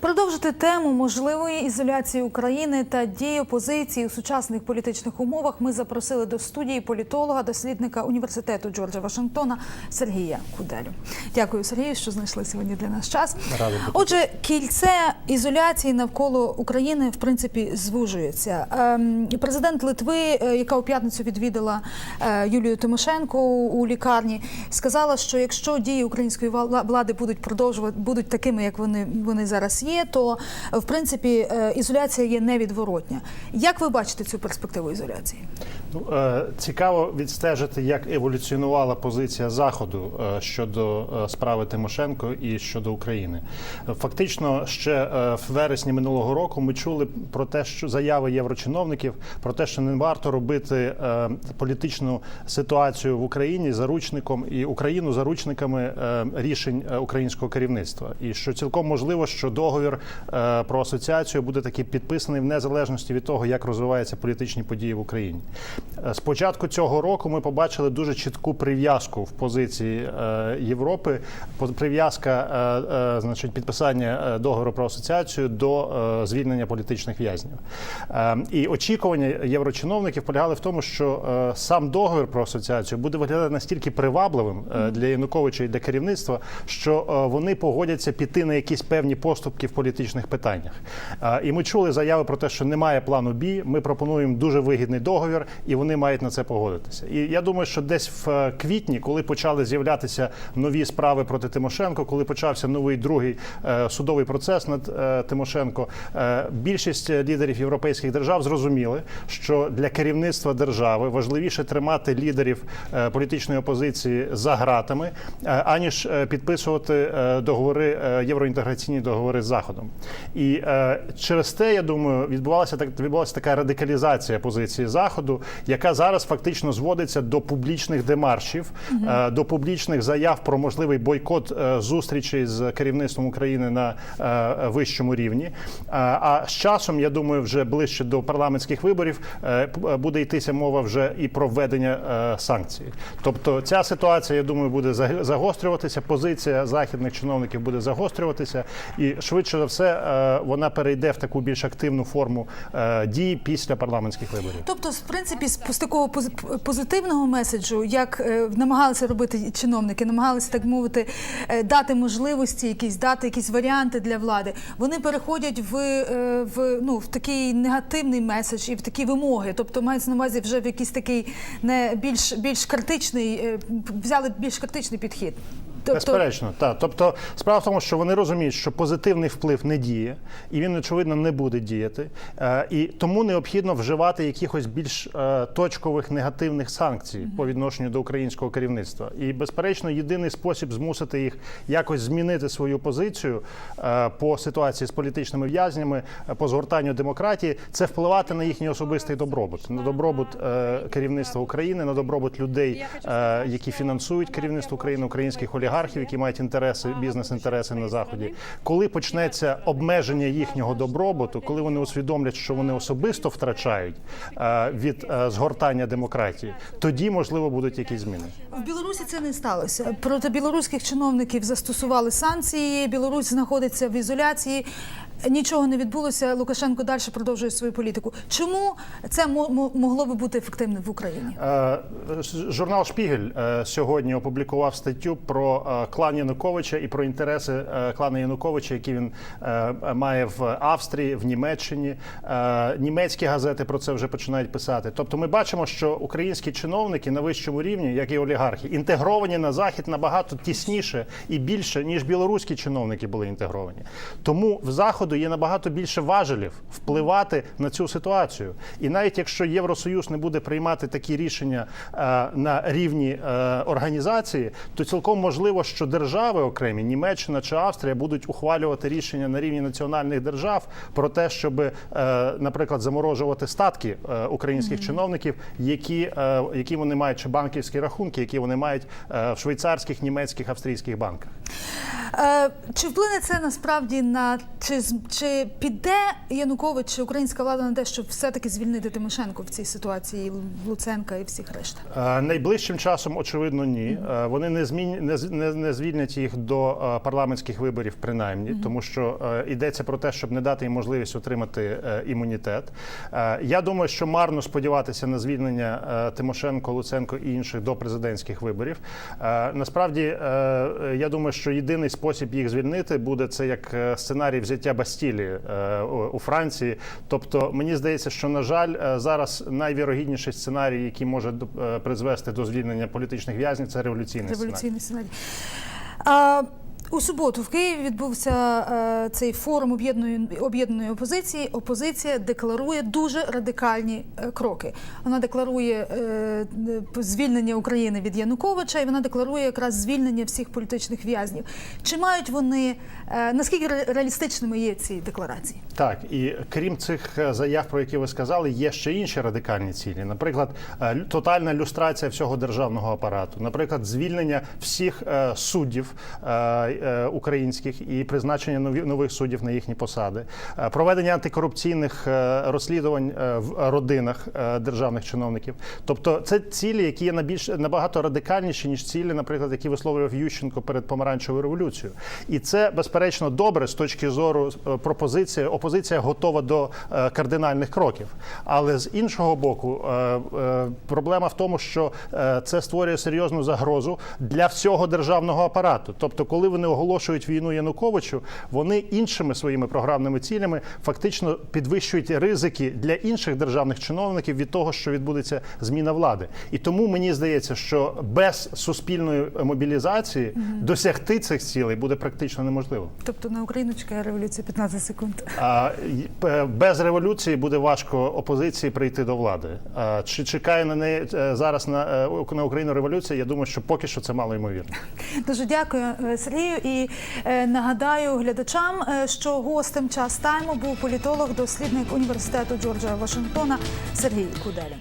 Продовжити тему можливої ізоляції України та дії опозиції у сучасних політичних умовах ми запросили до студії політолога, дослідника університету Джорджа Вашингтона Сергія Куделю. Дякую, Сергію, що знайшли сьогодні для нас час. Отже, кільце ізоляції навколо України в принципі звужується. Ем, Президент Литви, е, яка у п'ятницю відвідала е, Юлію Тимошенко у лікарні, сказала, що якщо дії української влади будуть продовжувати будуть такими, як вони, вони зараз є, то в принципі е, ізоляція є невідворотня. Як ви бачите цю перспективу ізоляції? Е, Цікаво відстежити, як еволюціонувала позиція Заходу е, щодо е, справи Тимошенко і щодо України. Фактично, ще в вересні минулого року ми чули про те, що заяви єврочиновників про те, що не варто робити політичну ситуацію в Україні заручником і Україну заручниками рішень українського керівництва, і що цілком можливо, що договір про асоціацію буде таки підписаний в незалежності від того, як розвиваються політичні події в Україні. З початку цього року ми побачили дуже чітку прив'язку в позиції е, Європи. Прив'язка, е, е, значить, підписання договору про асоціацію до звільнення політичних в'язнів. Е, І очікування єврочиновників полягали в тому, що сам договір про асоціацію буде виглядати настільки привабливим для Януковича і для керівництва, що вони погодяться піти на якісь певні поступки в політичних питаннях. І ми чули заяви про те, що немає плану Б. Ми пропонуємо дуже вигідний договір, і вони мають на це погодитися. І я думаю, що десь в е, квітні, коли почали з'являтися нові справи проти Тимошенко, коли почався новий другий е, судовий процес над е, Тимошенко, більшість лідерів європейських держав зрозуміли, що для керівництва держави важливіше тримати лідерів політичної опозиції за гратами, аніж підписувати договори євроінтеграційні договори з заходом. І через те, я думаю, відбувалася так відбувалася така радикалізація позиції заходу, яка зараз фактично зводиться до публічних демаршів, е, до публічних заяв про можливий бойкот е, зустрічей з керівництвом України на е, вищому рівні. А з часом, я думаю, вже ближче до парламентських виборів буде йтися мова вже і про введення санкцій. Тобто ця ситуація, я думаю, буде заг- загострюватися. Позиція західних чиновників буде загострюватися, і швидше за все вона перейде в таку більш активну форму дій після парламентських виборів. Тобто, в принципі, з з такого пози- позитивного меседжу, як е, намагалися робити чиновники, намагалися так мовити, е, дати можливості, якісь дати якісь варіанти для влади. Вони переходять в, е, в ну в такий негативний меседж і в такі вимоги. Тобто мається на увазі вже в якийсь такий не більш більш критичний, взяли більш критичний підхід. Тобто, Безперечно, так. Тобто, справа в тому, що вони розуміють, що позитивний вплив не діє, і він, очевидно, не буде діяти. Е, і тому необхідно вживати якихось більш е, точкових негативних санкцій по відношенню до українського керівництва. І, безперечно, єдиний спосіб змусити їх якось змінити свою позицію е, по ситуації з політичними в'язнями, по згортанню демократії, це впливати на їхній особистий добробут, на добробут керівництва України, на добробут людей, які фінансують керівництво України, українських олігархів, які мають інтереси, бізнес-інтереси на заході. Коли почнеться обмеження їхнього добробуту, коли вони усвідомлять, що вони особисто втрачають е, від е, згортання демократії, тоді можливо будуть якісь зміни. В Білорусі це не сталося. Проти білоруських чиновників застосували санкції. Білорусь знаходиться в ізоляції. Нічого не відбулося. Лукашенко далі продовжує свою політику. Чому це мо- мо- могло би бути ефективним в Україні? Е, Журнал Шпігель е, сьогодні опублікував статтю про е, клан Януковича і про інтереси клану Януковича, які він має в Австрії, в Німеччині. Німецькі газети про це вже починають писати. Тобто, ми бачимо, що українські чиновники на вищому рівні, як і олігархи, інтегровані на захід набагато тісніше і більше, ніж білоруські чиновники були інтегровані. Тому в заходу є набагато більше важелів впливати на цю ситуацію. І навіть якщо Євросоюз не буде приймати такі рішення е, на рівні е, організації, то цілком можливо, що держави окремі, Німеччина чи Австрія, будуть ухвалювати рішення на рівні національних держав про те, щоб, е, наприклад, заморожувати статки українських чиновників, які, які вони мають чи банківські рахунки, які вони мають в швейцарських, німецьких, австрійських банках. Е, Чи вплине це насправді на чи, чи піде Янукович чи українська влада на те, щоб все-таки звільнити Тимошенко в цій ситуації Луценка і всіх решта? Е, Найближчим часом, очевидно, ні. Е, Вони не змін... не, не, не звільнять їх до парламентських виборів, принаймні, тому що йдеться про те, щоб не дати їм можливість отримати імунітет. Я думаю, що марно сподіватися на звільнення Тимошенко, Луценко і інших до президентських виборів. Насправді, я думаю, що єдиний спосіб їх звільнити буде це як е, сценарій взяття Бастілії е, у Франції. Тобто, мені здається, що на жаль, е, зараз найвірогідніший сценарій, який може призвести до звільнення політичних в'язнів, це революційний. Революційний сценарій. А, у суботу в Києві відбувся е, цей форум об'єднаної об'єднаної опозиції. Опозиція декларує дуже радикальні е, кроки. Вона декларує е, звільнення України від Януковича, і вона декларує якраз звільнення всіх політичних в'язнів. Чи мають вони е, наскільки ре- реалістичними є ці декларації? Так, і крім цих е, заяв, про які ви сказали, є ще інші радикальні цілі. Наприклад, е, тотальна люстрація всього державного апарату, наприклад, звільнення всіх е, суддів е, е, українських і призначення нових суддів на їхні посади, е, проведення антикорупційних е, розслідувань в родинах державних чиновників. Тобто, це цілі, які є набільш набагато радикальніші ніж цілі, наприклад, які висловлював Ющенко перед помаранчевою революцією. І це безперечно добре з точки зору пропозиції. Опозиція готова до кардинальних кроків. Але з іншого боку, проблема в тому, що це створює серйозну загрозу для всього державного апарату. Тобто, коли вони оголошують війну Януковичу, вони іншими своїми програмними цілями фактично підвищують ризики для інших державних чиновників від того, що відбудеться зміна влади. І тому мені здається, що без суспільної мобілізації досягти цих цілей буде практично неможливо. Тобто на Україну чекає революція 15 секунд. А без революції буде важко опозиції прийти до влади. А Чи чекає на неї е, зараз на, е, на Україну революція? Я думаю, що поки що це мало ймовірно. Дуже дякую, е, Сергію. І е, нагадаю глядачам, е, що гостем час тайму був політолог, дослідник університету Джорджа Вашингтона Сергій Куделя.